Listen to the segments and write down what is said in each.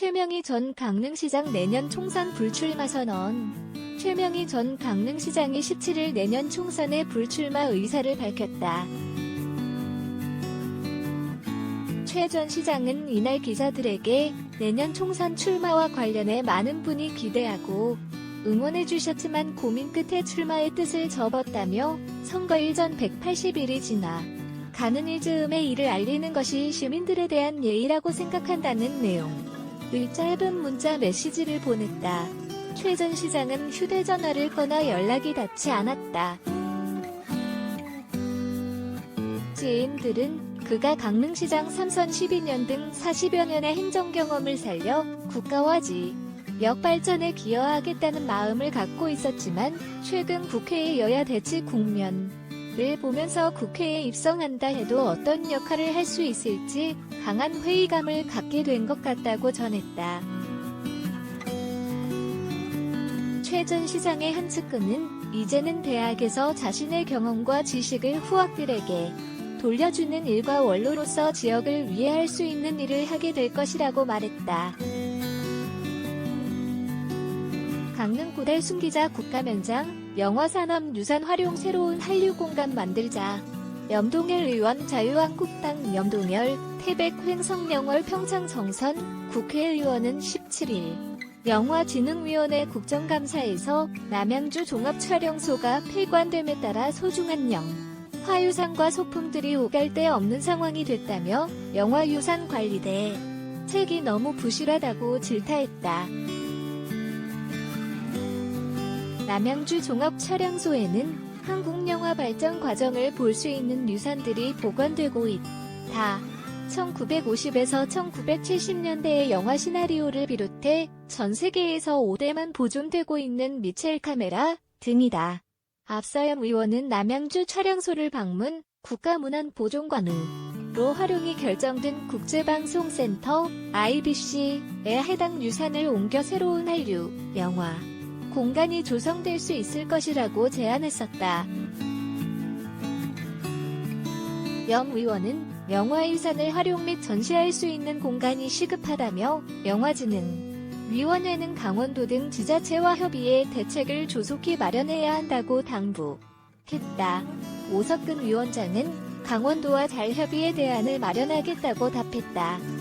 최명희 전 강릉시장 내년 총선 불출마 선언. 최명희 전 강릉시장이 17일 내년 총선에 불출마 의사를 밝혔다. 최 전 시장은 이날 기자들에게 내년 총선 출마와 관련해 많은 분이 기대하고 응원해 주셨지만 고민 끝에 출마의 뜻을 접었다며 선거일 전 180일이 지나 가는 일 즈음에 이를 알리는 것이 시민들에 대한 예의라고 생각한다는 내용 의 짧은 문자 메시지를 보냈다. 최 전 시장은 휴대전화를 꺼나 연락이 닿지 않았다. 지인들은 그가 강릉시장 3선 12년 등 40여 년의 행정 경험을 살려 국가와 지역 발전에 기여하겠다는 마음을 갖고 있었지만 최근 국회의 여야 대치 국면 을 보면서 국회에 입성한다 해도 어떤 역할을 할 수 있을지 강한 회의감을 갖게 된 것 같다고 전했다. 최 전 시장의 한 측근은 이제는 대학에서 자신의 경험과 지식을 후학들에게 돌려주는 일과 원로로서 지역을 위해 할 수 있는 일을 하게 될 것이라고 말했다. 강릉고대 순기자 국가면장 영화산업 유산 활용 새로운 한류 공간 만들자. 염동열 의원 자유한국당 염동열 태백 횡성영월 평창 정선 국회의원은 17일. 영화진흥위원회 국정감사에서 남양주 종합촬영소가 폐관됨에 따라 소중한 영. 화유산과 소품들이 오갈 데 없는 상황이 됐다며 영화유산 관리대. 책이 너무 부실하다고 질타했다. 남양주 종합 촬영소에는 한국 영화 발전 과정을 볼 수 있는 유산들이 보관되고 있다. 1950에서 1970년대의 영화 시나리오를 비롯해 전 세계에서 5대만 보존되고 있는 미첼 카메라 등이다. 앞서영 의원은 남양주 촬영소를 방문 국가문화보존관으로 활용이 결정된 국제방송센터 IBC에 해당 유산을 옮겨 새로운 한류, 영화, 공간이 조성될 수 있을 것이라고 제안했었다. 염 의원은 영화유산을 활용 및 전시할 수 있는 공간이 시급하다며 영화진흥위원회는 강원도 등 지자체와 협의해 대책을 조속히 마련해야 한다고 당부했다. 오석근 위원장은 강원도와 잘 협의해 대안을 마련하겠다고 답했다.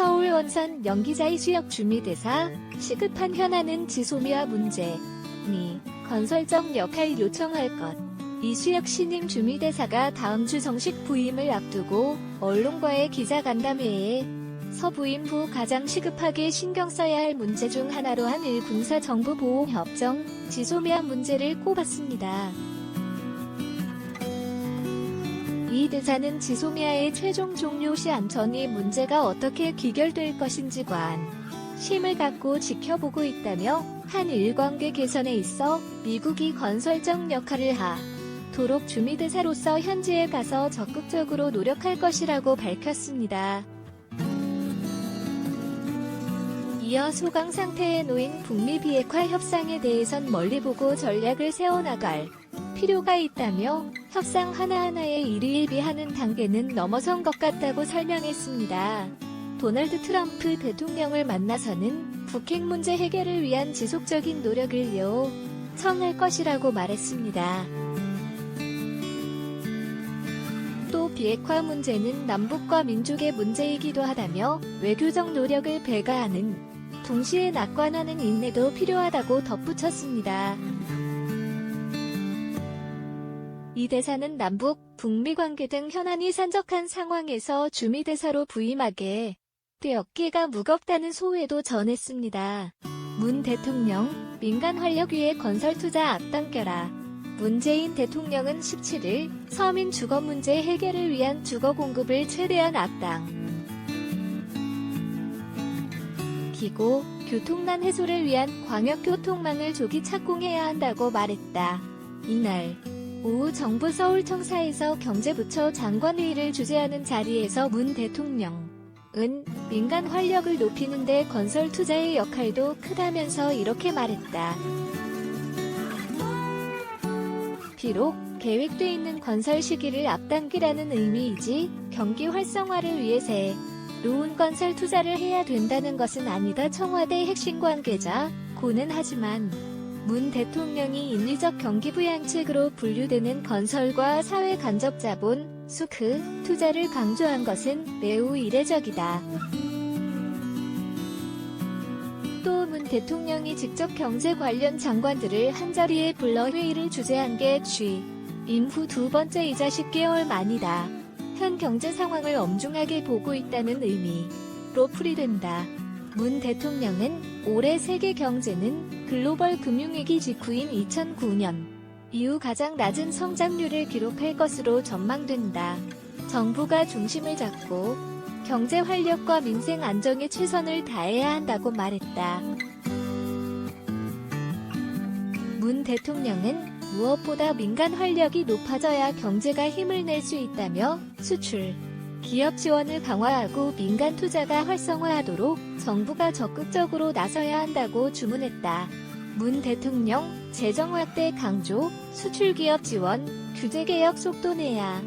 서울 원산 연기자의 수역 주미대사 시급한 현안은 지소미아 문제 니 건설적 역할 요청할 것 이수혁 신임 주미대사가 다음 주 정식 부임을 앞두고 언론과의 기자간담회에 서 부임 후 가장 시급하게 신경 써야 할 문제 중 하나로 한 일 군사 정부 보호 협정 지소미아 문제를 꼽았습니다. 이 대사는 지소미아의 최종 종료 시 안전이 문제가 어떻게 귀결될 것인지 관 심을 갖고 지켜보고 있다며 한일 관계 개선에 있어 미국이 건설적 역할을 하 도록 주미대사로서 현지에 가서 적극적으로 노력할 것이라고 밝혔습니다. 이어 소강 상태에 놓인 북미 비핵화 협상에 대해선 멀리 보고 전략을 세워나갈 필요가 있다며 협상 하나하나에 일희일비하는 단계는 넘어선 것 같다고 설명했습니다. 도널드 트럼프 대통령을 만나서는 북핵 문제 해결을 위한 지속적인 노력을 요청할 것이라고 말했습니다. 또 비핵화 문제는 남북과 민족의 문제이기도 하다며 외교적 노력을 배가하는 동시에 낙관하는 인내도 필요하다고 덧붙였습니다. 이 대사는 남북, 북미 관계 등 현안이 산적한 상황에서 주미대사로 부임하게 되었기가 무겁다는 소회도 전했습니다. 문 대통령, 민간 활력위의 건설 투자 앞당겨라. 문재인 대통령은 17일 서민 주거 문제 해결을 위한 주거 공급을 최대한 앞당. 기고 교통난 해소를 위한 광역교통망을 조기 착공해야 한다고 말했다. 이날 오후 정부 서울청사에서 경제부처 장관회의를 주재하는 자리에서 문 대통령은 민간 활력을 높이는 데 건설 투자의 역할도 크다면서 이렇게 말했다. 비록 계획돼 있는 건설 시기를 앞당기라는 의미이지 경기 활성화를 위해 새 로운 건설 투자를 해야 된다는 것은 아니다. 청와대 핵심 관계자 고는 하지만 문 대통령이 인위적 경기부양책으로 분류되는 건설과 사회 간접 자본, 수크, 투자를 강조한 것은 매우 이례적이다. 또 문 대통령이 직접 경제 관련 장관들을 한자리에 불러 회의를 주재한 게 취. 임후 두 번째이자 10개월 만이다. 현 경제 상황을 엄중하게 보고 있다는 의미로 풀이된다. 문 대통령은 올해 세계 경제는 글로벌 금융위기 직후인 2009년 이후 가장 낮은 성장률을 기록할 것으로 전망된다. 정부가 중심을 잡고 경제 활력과 민생 안정에 최선을 다해야 한다고 말했다. 문 대통령은 무엇보다 민간 활력이 높아져야 경제가 힘을 낼 수 있다며 수출, 기업 지원을 강화하고 민간 투자가 활성화하도록 정부가 적극적으로 나서야 한다고 주문했다. 문 대통령 재정 확대 강조, 수출 기업 지원, 규제 개혁 속도 내야.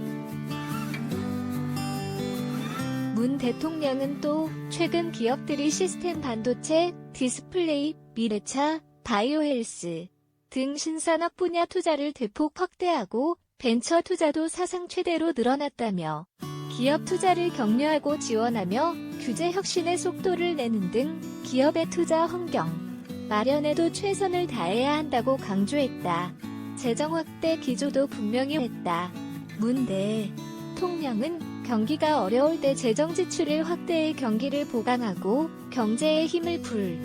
문 대통령은 또 최근 기업들이 시스템 반도체, 디스플레이, 미래차, 바이오 헬스 등 신산업 분야 투자를 대폭 확대하고 벤처 투자도 사상 최대로 늘어났다며 기업 투자를 격려하고 지원하며 규제 혁신의 속도를 내는 등 기업의 투자 환경 마련에도 최선을 다해야 한다고 강조했다. 재정 확대 기조도 분명히 했다. 문 대통령은 경기가 어려울 때 재정 지출을 확대해 경기를 보강하고 경제에 힘을 불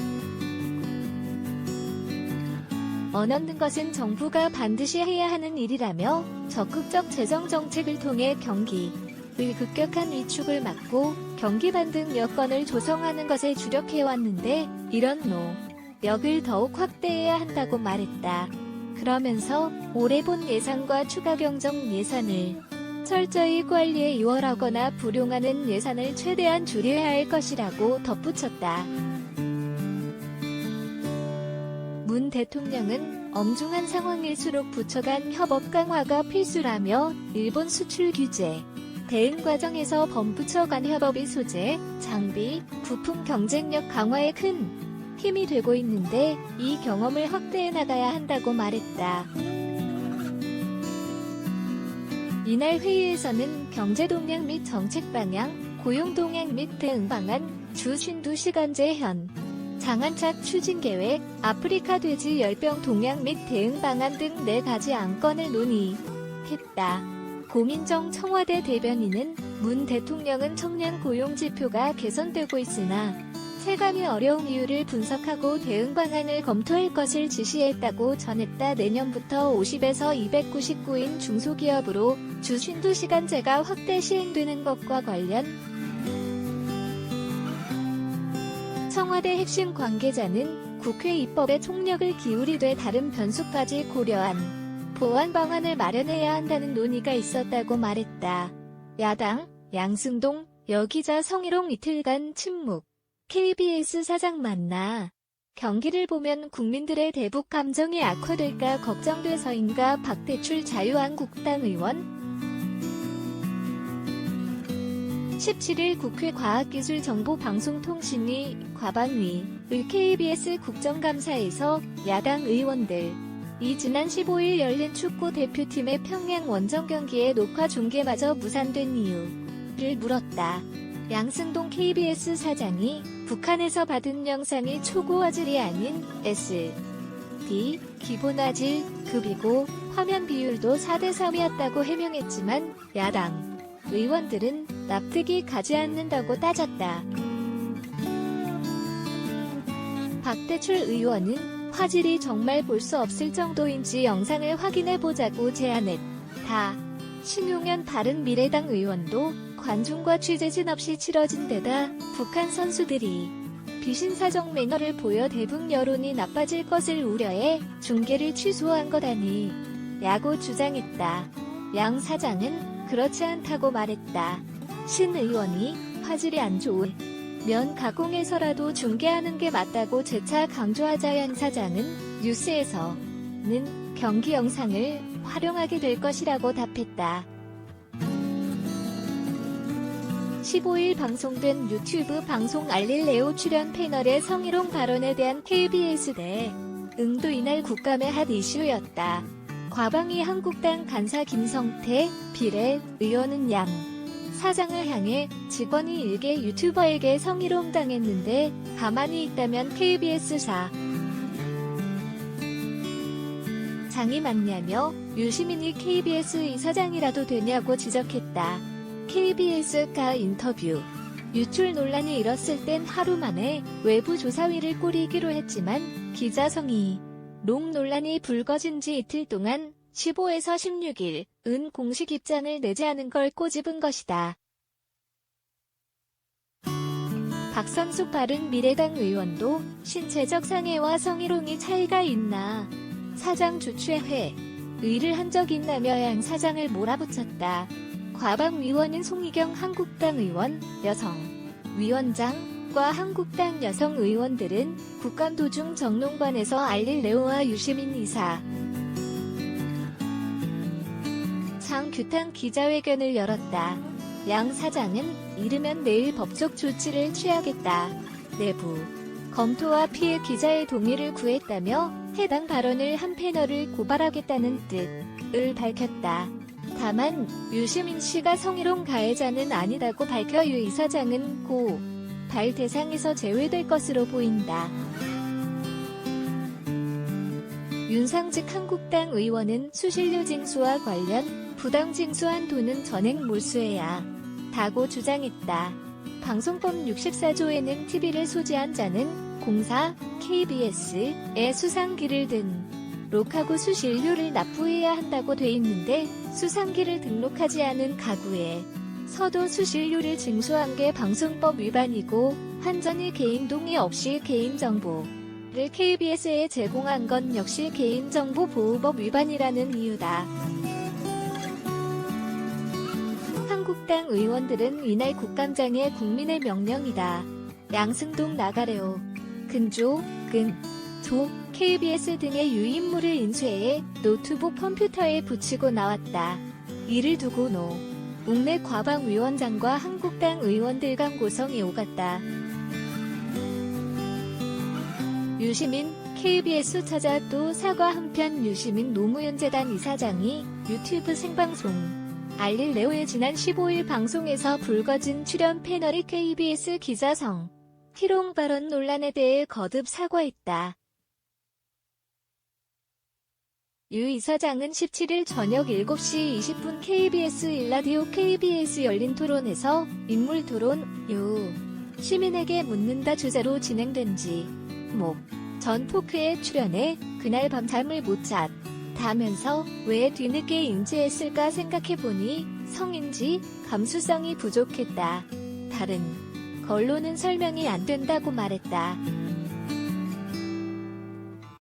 언없는 것은 정부가 반드시 해야 하는 일이라며 적극적 재정 정책을 통해 경기 의 급격한 위축을 막고 경기 반등 여건을 조성하는 것에 주력해왔는데 이런 노력을 더욱 확대해야 한다고 말했다. 그러면서 올해 본 예산과 추가 경정 예산을 철저히 관리에 이월하거나 불용하는 예산을 최대한 줄여야 할 것이라고 덧붙였다. 문 대통령은 엄중한 상황일수록 부처 간 협업 강화가 필수라며 일본 수출 규제, 대응 과정에서 범부처 간 협업이 소재, 장비, 부품 경쟁력 강화에 큰 힘이 되고 있는데 이 경험을 확대해 나가야 한다고 말했다. 이날 회의에서는 경제 동향 및 정책 방향, 고용 동향 및 대응 방안, 주 52시간제 현, 장안착 추진 계획, 아프리카 돼지 열병 동향 및 대응 방안 등네 가지 안건을 논의했다. 고민정 청와대 대변인은 문 대통령은 청년 고용 지표가 개선되고 있으나 체감이 어려운 이유를 분석하고 대응 방안을 검토할 것을 지시했다고 전했다. 내년부터 50에서 299인 중소기업으로 주 52시간제가 확대 시행되는 것과 관련 청와대 핵심 관계자는 국회 입법에 총력을 기울이되 다른 변수까지 고려한 보완 방안을 마련해야 한다는 논의가 있었다고 말했다. 야당, 양승동, 여기자 성희롱 이틀간 침묵. KBS 사장 만나. 경기를 보면 국민들의 대북 감정이 악화될까 걱정돼서인가 박대출 자유한국당 의원 17일 국회 과학기술정보방송통신위 과방위의 KBS 국정감사에서 야당 의원들 이 지난 15일 열린 축구 대표팀의 평양 원정 경기의 녹화 중계마저 무산된 이유를 물었다. 양승동 KBS 사장이 북한에서 받은 영상이 초고 화질이 아닌 S, D, 기본 화질, 급이고 화면 비율도 4대3이었다고 해명했지만 야당 의원들은 납득이 가지 않는다고 따졌다. 박대출 의원은 화질이 정말 볼 수 없을 정도인지 영상을 확인해 보자고 제안했다. 신용현 바른미래당 의원도 관중과 취재진 없이 치러진 데다 북한 선수들이 비신사적 매너를 보여 대북 여론이 나빠질 것을 우려해 중계를 취소한 거다니 야고 주장했다. 양 사장은 그렇지 않다고 말했다. 신 의원이 화질이 안 좋으 면 가공해서라도 중계하는 게 맞다고 재차 강조하자 양 사장은 뉴스에서는 경기 영상을 활용하게 될 것이라고 답했다. 15일 방송된 유튜브 방송 알릴레오 출연 패널의 성희롱 발언에 대한 KBS 대 응도 이날 국감의 핫 이슈였다. 과방위 한국당 간사 김성태, 비례, 의원은 양 사장을 향해 직원이 일개 유튜버에게 성희롱 당했는데 가만히 있다면 KBS사. 장이 맞냐며 유시민이 KBS 이사장이라도 되냐고 지적했다. KBS가 인터뷰. 유출 논란이 일었을 땐 하루 만에 외부 조사위를 꾸리기로 했지만 기자 성의. 롱 논란이 불거진 지 이틀 동안 15에서 16일 은 공식 입장을 내지 않은 걸 꼬집은 것이다. 박선숙 바른 미래당 의원도 신체적 상해와 성희롱이 차이가 있나 사장 주최회 의를 한 적 있나며 양 사장을 몰아붙였다. 과방 위원인 송희경 한국당 의원 여성 위원장과 한국당 여성 의원들은 국감 도중 정론관에서 알릴 레오와 유시민 이사 장규탄 기자회견을 열었다. 양 사장은 이르면 내일 법적 조치를 취하겠다. 내부 검토와 피해 기자의 동의를 구했다며 해당 발언을 한 패널을 고발하겠다는 뜻을 밝혔다. 다만 유시민 씨가 성희롱 가해자는 아니다고 밝혀 유 이사장은 고 발 대상에서 제외될 것으로 보인다. 윤상직 한국당 의원은 수신료 징수와 관련 부당 징수한 돈은 전액 몰수해야 다고 주장했다. 방송법 64조에는 TV를 소지한 자는 공사, KBS에 수상기를 든 록하고 수신료를 납부해야 한다고 돼 있는데 수상기를 등록하지 않은 가구에 서도 수신료를 징수한 게 방송법 위반이고 환전이 개인 동의 없이 개인 정보를 KBS에 제공한 건 역시 개인정보 보호법 위반이라는 이유다. 한국당 의원들은 이날 국감장에 국민의 명령이다. 양승동 나가래오. 근조, 근, 조, KBS 등의 유인물을 인쇄해 노트북 컴퓨터에 붙이고 나왔다. 이를 두고 노. 웅내 과방위원장과 한국당 의원들 간 고성이 오갔다. 유시민, KBS 찾아 또 사과 한편 유시민 노무현재단 이사장이 유튜브 생방송 알릴레오의 지난 15일 방송에서 불거진 출연 패널이 KBS 기자성. 희롱 발언 논란에 대해 거듭 사과했다. 유 이사장은 17일 저녁 7시 20분 KBS 일라디오 KBS 열린 토론에서 인물 토론 유. 시민에게 묻는다 주제로 진행된 지 목 전 토크에 출연해 그날 밤 잠을 못 잤 다면서 왜 뒤늦게 인지했을까 생각해보니 성인지 감수성이 부족했다. 다른 걸로는 설명이 안 된다고 말했다.